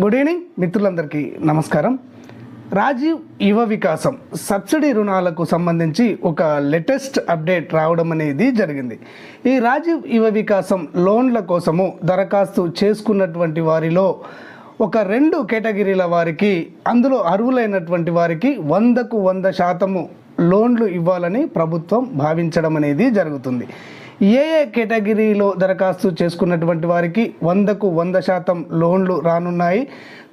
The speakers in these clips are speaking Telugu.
గుడ్ ఈవినింగ్ మిత్రులందరికీ నమస్కారం. రాజీవ్ యువ వికాసం సబ్సిడీ రుణాలకు సంబంధించి ఒక లేటెస్ట్ అప్డేట్ రావడం అనేది జరిగింది. ఈ రాజీవ్ యువ వికాసం లోన్ల కోసము దరఖాస్తు చేసుకున్నటువంటి వారిలో ఒక రెండు కేటగిరీల వారికి అందులో అర్హులైనటువంటి వారికి వందకు వంద శాతము లోన్లు ఇవ్వాలని ప్రభుత్వం భావించడం అనేది జరుగుతుంది. ఏ ఏ కేటగిరీలో దరఖాస్తు చేసుకున్నటువంటి వారికి వందకు వంద శాతం లోన్లు రానున్నాయి?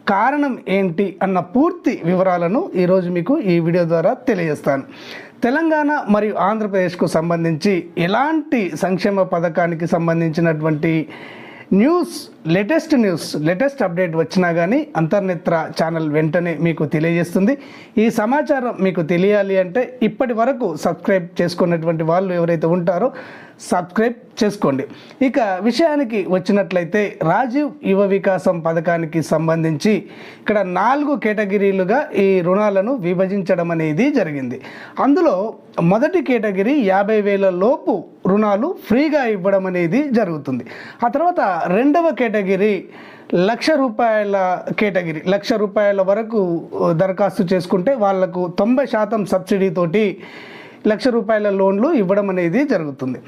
కారణం ఏంటి? అన్న పూర్తి వివరాలను ఈరోజు మీకు ఈ వీడియో ద్వారా తెలియజేస్తాను. తెలంగాణ మరియు ఆంధ్రప్రదేశ్కు సంబంధించి ఎలాంటి సంక్షేమ పథకానికి సంబంధించినటువంటి news latest news latest update వచ్చినా కానీ అంతర్నేత్ర ఛానల్ వెంటనే మీకు తెలియజేస్తుంది. ఈ సమాచారం మీకు తెలియాలి అంటే ఇప్పటి వరకు సబ్స్క్రైబ్ చేసుకున్నటువంటి వాళ్ళు ఎవరైతే ఉంటారో సబ్స్క్రైబ్ చేసుకోండి. ఇక విషయానికి వచ్చినట్లయితే రాజీవ్ యువ వికాసం పథకానికి సంబంధించి ఇక్కడ నాలుగు కేటగిరీలుగా ఈ రుణాలను విభజించడం అనేది జరిగింది. అందులో మొదటి కేటగిరీ యాభై వేల లోపు రుణాలు ఫ్రీగా ఇవ్వడం అనేది జరుగుతుంది. ఆ తర్వాత రెండవ కేటగిరీ లక్ష రూపాయల కేటగిరీ లక్ష రూపాయల వరకు దరఖాస్తు చేసుకుంటే వాళ్ళకు తొంభై శాతం సబ్సిడీతోటి లక్ష రూపాయల లోన్లు ఇవ్వడం అనేది జరుగుతుంది.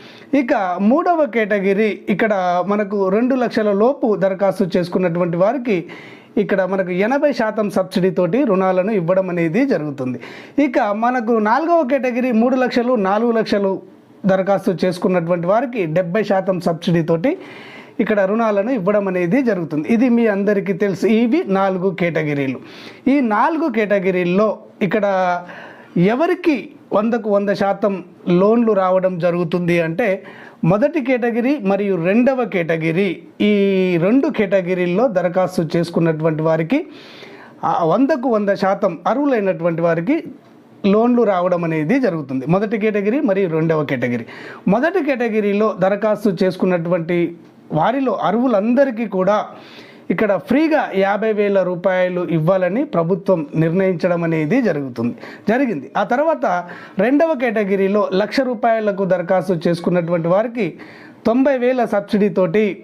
ఇక మూడవ కేటగిరీ ఇక్కడ మనకు రెండు లక్షల లోపు దరఖాస్తు చేసుకున్నటువంటి వారికి ఇక్కడ మనకు ఎనభై శాతం సబ్సిడీతోటి రుణాలను ఇవ్వడం అనేది జరుగుతుంది. ఇక మనకు నాలుగవ కేటగిరీ మూడు లక్షలు నాలుగు లక్షలు దరఖాస్తు చేసుకున్నటువంటి వారికి డెబ్బై శాతం సబ్సిడీతోటి ఇక్కడ రుణాలను ఇవ్వడం అనేది జరుగుతుంది. ఇది మీ అందరికీ తెలుసు. ఇవి నాలుగు కేటగిరీలు. ఈ నాలుగు కేటగిరీల్లో ఇక్కడ ఎవరికి వందకు వంద శాతం లోన్లు రావడం జరుగుతుంది అంటే మొదటి కేటగిరీ మరియు రెండవ కేటగిరీ ఈ రెండు కేటగిరీల్లో దరఖాస్తు చేసుకున్నటువంటి వారికి వందకు వంద శాతం అర్హులైనటువంటి వారికి లోన్లు రావడం అనేది జరుగుతుంది. మొదటి కేటగిరీ మరియు రెండవ కేటగిరీ. మొదటి కేటగిరీలో దరఖాస్తు చేసుకున్నటువంటి వారిలో అర్హులందరికీ కూడా ఇక్కడ ఫ్రీగా యాభై వేల రూపాయలు ఇవ్వాలని ప్రభుత్వం నిర్ణయించడం అనేది జరుగుతుంది. జరిగింది. ఆ తర్వాత రెండవ కేటగిరీలో లక్ష రూపాయలకు దరఖాస్తు చేసుకున్నటువంటి వారికి తొంభై వేల సబ్సిడీతోటి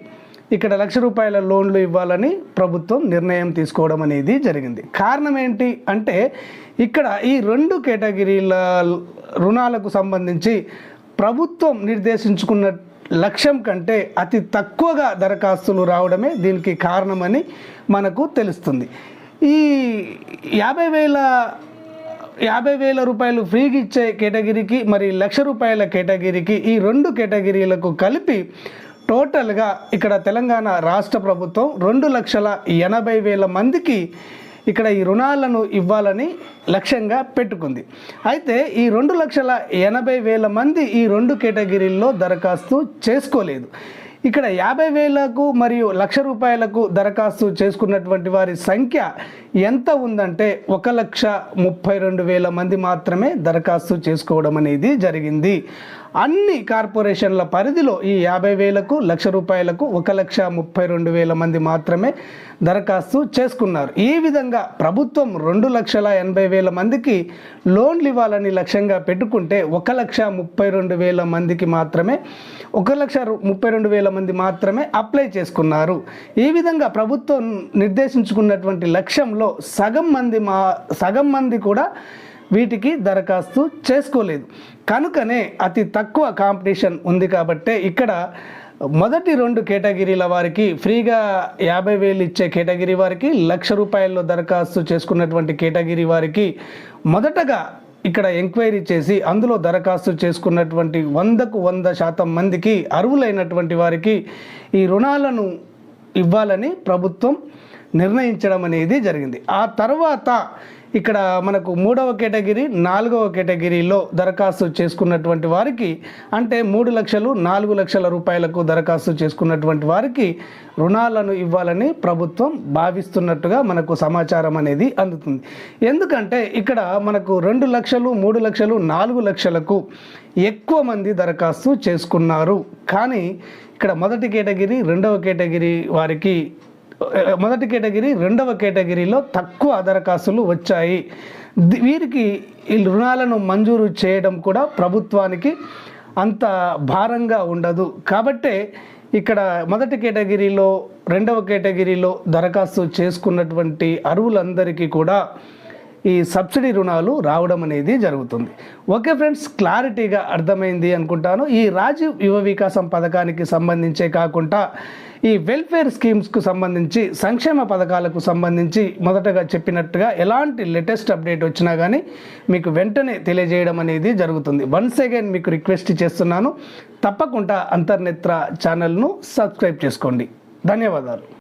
ఇక్కడ లక్ష రూపాయల లోన్లు ఇవ్వాలని ప్రభుత్వం నిర్ణయం తీసుకోవడం అనేది జరిగింది. కారణం ఏంటి అంటే ఇక్కడ ఈ రెండు కేటగిరీల రుణాలకు సంబంధించి ప్రభుత్వం నిర్దేశించుకున్న లక్ష్యం కంటే అతి తక్కువగా దరఖాస్తులు రావడమే దీనికి కారణమని మనకు తెలుస్తుంది. ఈ యాభై వేల యాభై వేల రూపాయలు ఫ్రీగా ఇచ్చే కేటగిరీకి మరి లక్ష రూపాయల కేటగిరీకి ఈ రెండు కేటగిరీలకు కలిపి టోటల్గా ఇక్కడ తెలంగాణ రాష్ట్ర ప్రభుత్వం రెండు లక్షల ఎనభై వేల మందికి ఇక్కడ ఈ రుణాలను ఇవ్వాలని లక్ష్యంగా పెట్టుకుంది. అయితే ఈ రెండు లక్షల ఎనభై వేల మంది ఈ రెండు కేటగిరీల్లో దరఖాస్తు చేసుకోలేదు. ఇక్కడ యాభై వేలకు మరియు లక్ష రూపాయలకు దరఖాస్తు చేసుకున్నటువంటి వారి సంఖ్య ఎంత ఉందంటే ఒక లక్ష ముప్పై రెండు వేల మంది మాత్రమే దరఖాస్తు చేసుకోవడం అనేది జరిగింది. అన్ని కార్పొరేషన్ల పరిధిలో ఈ యాభై వేలకు లక్ష రూపాయలకు ఒక లక్ష ముప్పై రెండు వేల మంది మాత్రమే దరఖాస్తు చేసుకున్నారు. ఈ విధంగా ప్రభుత్వం రెండు లక్షల ఎనభై వేల మందికి లోన్లు ఇవ్వాలని లక్ష్యంగా పెట్టుకుంటే ఒక లక్ష ముప్పై రెండు వేల మందికి మాత్రమే ఒక లక్ష ముప్పై రెండు వేల మంది మాత్రమే అప్లై చేసుకున్నారు. ఈ విధంగా ప్రభుత్వం నిర్దేశించుకున్నటువంటి లక్ష్యంలో సగం మంది మా సగం మంది కూడా వీటికి దరఖాస్తు చేసుకోలేదు. కనుకనే అతి తక్కువ కాంపిటీషన్ ఉంది కాబట్టే ఇక్కడ మొదటి రెండు కేటగిరీల వారికి ఫ్రీగా యాభై వేలు ఇచ్చే కేటగిరీ వారికి లక్ష రూపాయల్లో దరఖాస్తు చేసుకున్నటువంటి కేటగిరీ వారికి మొదటగా ఇక్కడ ఎంక్వైరీ చేసి అందులో దరఖాస్తు చేసుకున్నటువంటి వందకు వంద శాతం మందికి అర్హులైనటువంటి వారికి ఈ రుణాలను ఇవ్వాలని ప్రభుత్వం నిర్ణయించడం అనేది జరిగింది. ఆ తర్వాత ఇక్కడ మనకు మూడవ కేటగిరీ నాలుగవ కేటగిరీలో దరఖాస్తు చేసుకున్నటువంటి వారికి అంటే మూడు లక్షలు నాలుగు లక్షల రూపాయలకు దరఖాస్తు చేసుకున్నటువంటి వారికి రుణాలను ఇవ్వాలని ప్రభుత్వం భావిస్తున్నట్టుగా మనకు సమాచారం అనేది అందుతుంది. ఎందుకంటే ఇక్కడ మనకు రెండు లక్షలు మూడు లక్షలు నాలుగు లక్షలకు ఎక్కువ మంది దరఖాస్తు చేసుకున్నారు. కానీ ఇక్కడ మొదటి కేటగిరీ రెండవ కేటగిరీ వారికి మొదటి కేటగిరీ రెండవ కేటగిరీలో తక్కువ దరఖాస్తులు వచ్చాయి. వీరికి ఈ రుణాలను మంజూరు చేయడం కూడా ప్రభుత్వానికి అంత భారంగా ఉండదు. కాబట్టే ఇక్కడ మొదటి కేటగిరీలో రెండవ కేటగిరీలో దరఖాస్తు చేసుకున్నటువంటి అరువులందరికీ కూడా ఈ సబ్సిడీ రుణాలు రావడం అనేది జరుగుతుంది. ఓకే ఫ్రెండ్స్ క్లారిటీగా అర్థమైంది అనుకుంటాను. ఈ రాజీవ్ యువ వికాసం పథకానికి సంబంధించే కాకుండా ఈ వెల్ఫేర్ స్కీమ్స్కు సంబంధించి సంక్షేమ పథకాలకు సంబంధించి మొదటగా చెప్పినట్టుగా ఎలాంటి లేటెస్ట్ అప్డేట్ వచ్చినా కానీ మీకు వెంటనే తెలియజేయడం అనేది జరుగుతుంది. వన్స్ అగైన్ మీకు రిక్వెస్ట్ చేస్తున్నాను. తప్పకుండా అంతర్నేత్ర ఛానల్ను సబ్స్క్రైబ్ చేసుకోండి. ధన్యవాదాలు.